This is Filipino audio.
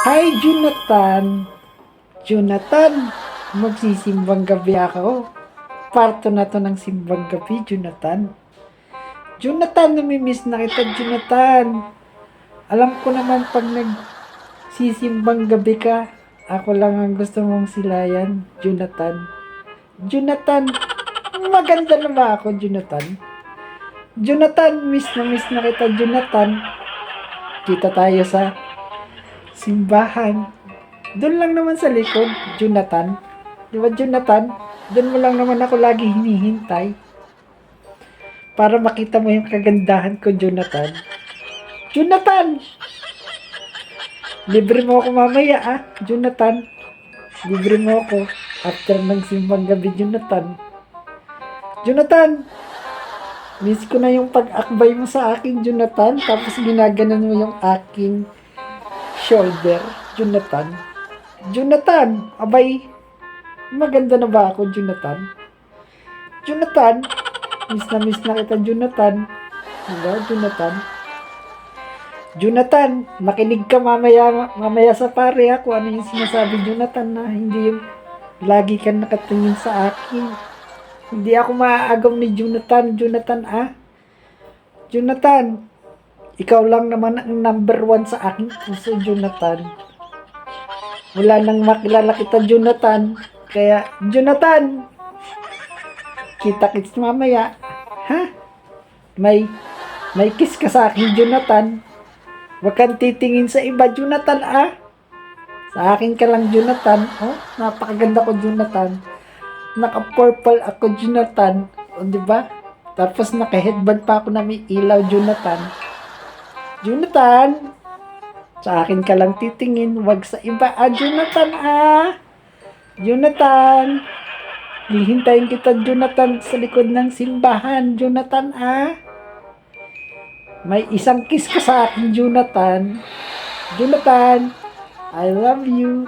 Hi, Jonathan. Jonathan, magsisimbang gabi ako. Parto na to ng simbang gabi, Jonathan. Jonathan, namimiss na kita, Jonathan. Alam ko naman pag nagsisimbang gabi ka, ako lang ang gusto mong silayan, Jonathan. Jonathan, maganda na ba ako, Jonathan? Jonathan, miss na miss na kita, Jonathan. Kita tayo sa simbahan. Doon lang naman sa likod, Jonathan. Di ba, Jonathan? Doon mo lang naman ako lagi hinihintay. Para makita mo yung kagandahan ko, Jonathan. Jonathan! Libre mo ako mamaya, ah, Jonathan. Libre mo ako after ng simbang gabi, Jonathan. Jonathan! Miss ko na yung pag-akbay mo sa akin, Jonathan. Tapos ginaganan mo yung aking shoulder, Jonathan. Jonathan, abay, maganda na ba ako, Jonathan? Jonathan, miss na miss na kita, Jonathan. Diba, Jonathan? Jonathan, makinig ka mamaya, mamaya sa pare kung ano yung sinasabi, Jonathan, na hindi yung lagi ka nakatingin sa akin. Hindi ako maaagaw ni Jonathan, Jonathan ah. Jonathan, ikaw lang naman ang number one sa aking puso, Jonathan. Wala nang makilala kita, Jonathan. Kaya, Jonathan, kita-kits mamaya. Ha? May, may kiss ka sa akin, Jonathan. Huwag kang titingin sa iba, Jonathan, ah. Sa akin ka lang, Jonathan. Oh, napakaganda ko, Jonathan. Naka-purple ako, Jonathan. O, di ba? Tapos naka-headband pa ako na may ilaw, Jonathan. Jonathan! Sa akin ka lang titingin, wag sa iba. Ah, Jonathan, ah! Jonathan! Hihintayin kita, Jonathan, sa likod ng simbahan. Jonathan, ah! May isang kiss ka sa akin, Jonathan. Jonathan, I love you.